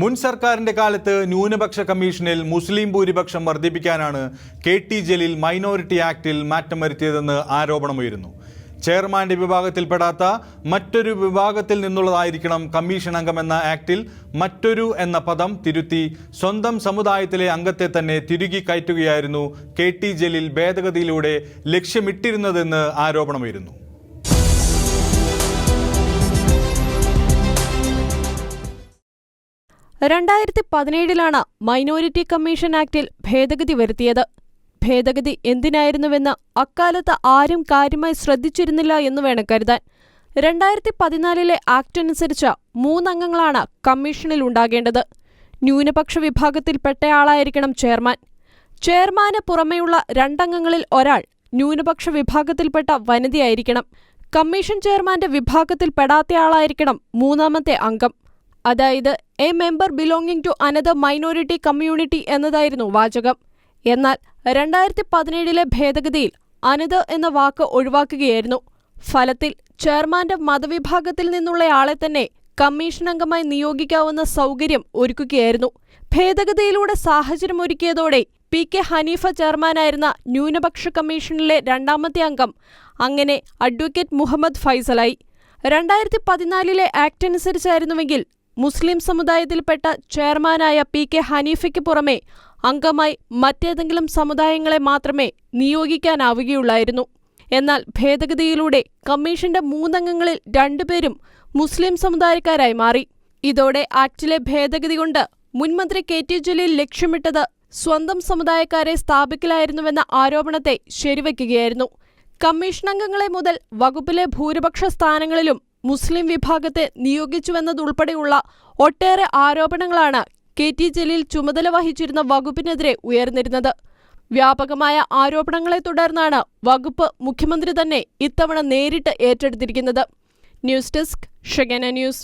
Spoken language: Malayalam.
മുൻ സർക്കാരിന്റെ കാലത്ത് ന്യൂനപക്ഷ കമ്മീഷനിൽ മുസ്ലിം ഭൂരിപക്ഷം വർദ്ധിപ്പിക്കാനാണ് കെ ടി ജലീൽ മൈനോറിറ്റി ആക്ടിൽ മാറ്റം വരുത്തിയതെന്ന് ആരോപണമുയരുന്നു. ചെയർമാന്റെ വിഭാഗത്തിൽപ്പെടാത്ത മറ്റൊരു വിഭാഗത്തിൽ നിന്നുള്ളതായിരിക്കണം കമ്മീഷൻ അംഗമെന്ന ആക്ടിൽ മറ്റൊരു എന്ന പദം തിരുത്തി സ്വന്തം സമുദായത്തിലെ അംഗത്തെ തന്നെ തിരുകി കയറ്റുകയായിരുന്നു കെ ടി ജലീൽ ഭേദഗതിയിലൂടെ ലക്ഷ്യമിട്ടിരുന്നതെന്ന് ആരോപണമുയരുന്നു. രണ്ടായിരത്തി പതിനേഴിലാണ് മൈനോറിറ്റി കമ്മീഷൻ ആക്ടിൽ ഭേദഗതി വരുത്തിയത്. ഭേദഗതി എന്തിനായിരുന്നുവെന്ന് അക്കാലത്ത് ആരും കാര്യമായി ശ്രദ്ധിച്ചിരുന്നില്ല എന്ന് വേണം കരുതാൻ. രണ്ടായിരത്തി പതിനാലിലെ ആക്ട് അനുസരിച്ച് മൂന്നംഗങ്ങളാണ് കമ്മീഷനിൽ ഉണ്ടാകേണ്ടത്. ന്യൂനപക്ഷ വിഭാഗത്തിൽപ്പെട്ടയാളായിരിക്കണം ചെയർമാൻ. ചെയർമാന് പുറമെയുള്ള രണ്ടംഗങ്ങളിൽ ഒരാൾ ന്യൂനപക്ഷ വിഭാഗത്തിൽപ്പെട്ട വനിതയായിരിക്കണം. കമ്മീഷൻ ചെയർമാന്റെ വിഭാഗത്തിൽപ്പെടാത്തയാളായിരിക്കണം മൂന്നാമത്തെ അംഗം. അതായത് a member belonging to another minority community എന്നതായിരുന്നു വാചകം. എന്നാൽ രണ്ടായിരത്തി പതിനേഴിലെ ഭേദഗതിയിൽ അനദർ എന്ന വാക്ക് ഒഴിവാക്കുകയായിരുന്നു. ഫലത്തിൽ ചെയർമാന്റെ മതവിഭാഗത്തിൽ നിന്നുള്ളയാളെ തന്നെ കമ്മീഷൻ അംഗമായി നിയോഗിക്കാവുന്ന സൗകര്യം ഒരുക്കുകയായിരുന്നു. ഭേദഗതിയിലൂടെ സാഹചര്യമൊരുക്കിയതോടെ പി കെ ഹനീഫ ചെയർമാനായിരുന്ന ന്യൂനപക്ഷ കമ്മീഷനിലെ രണ്ടാമത്തെ അംഗം അങ്ങനെ അഡ്വക്കേറ്റ് മുഹമ്മദ് ഫൈസലായി. രണ്ടായിരത്തി പതിനാലിലെ ആക്ട് അനുസരിച്ചായിരുന്നുവെങ്കിൽ മുസ്ലിം സമുദായത്തിൽപ്പെട്ട ചെയർമാനായ പി കെ ഹനീഫയ്ക്ക് പുറമെ അംഗമായി മറ്റേതെങ്കിലും സമുദായങ്ങളെ മാത്രമേ നിയോഗിക്കാനാവുകയുള്ളായിരുന്നു. എന്നാൽ ഭേദഗതിയിലൂടെ കമ്മീഷന്റെ മൂന്നംഗങ്ങളിൽ രണ്ടുപേരും മുസ്ലിം സമുദായക്കാരായി മാറി. ഇതോടെ ആക്ടിലെ ഭേദഗതി കൊണ്ട് മുൻമന്ത്രി കെ ടി ജലീൽ ലക്ഷ്യമിട്ടത് സ്വന്തം സമുദായക്കാരെ സ്ഥാപിക്കലായിരുന്നുവെന്ന ആരോപണത്തെ ശരിവയ്ക്കുകയായിരുന്നു കമ്മീഷൻ അംഗങ്ങളെ മുതൽ വകുപ്പിലെ ഭൂരിപക്ഷ സ്ഥാനങ്ങളിലും മുസ്ലിം വിഭാഗത്തെ നിയോഗിച്ചുവെന്നതുൾപ്പെടെയുള്ള ഒട്ടേറെ ആരോപണങ്ങളാണ് കെ ടി ജലീൽ ചുമതല വഹിച്ചിരുന്ന വകുപ്പിനെതിരെ ഉയർന്നിരുന്നത്. വ്യാപകമായ ആരോപണങ്ങളെ തുടർന്നാണ് വകുപ്പ് മുഖ്യമന്ത്രി തന്നെ ഇത്തവണ നേരിട്ട് ഏറ്റെടുത്തിരിക്കുന്നത്. News desk ഷെഗന news.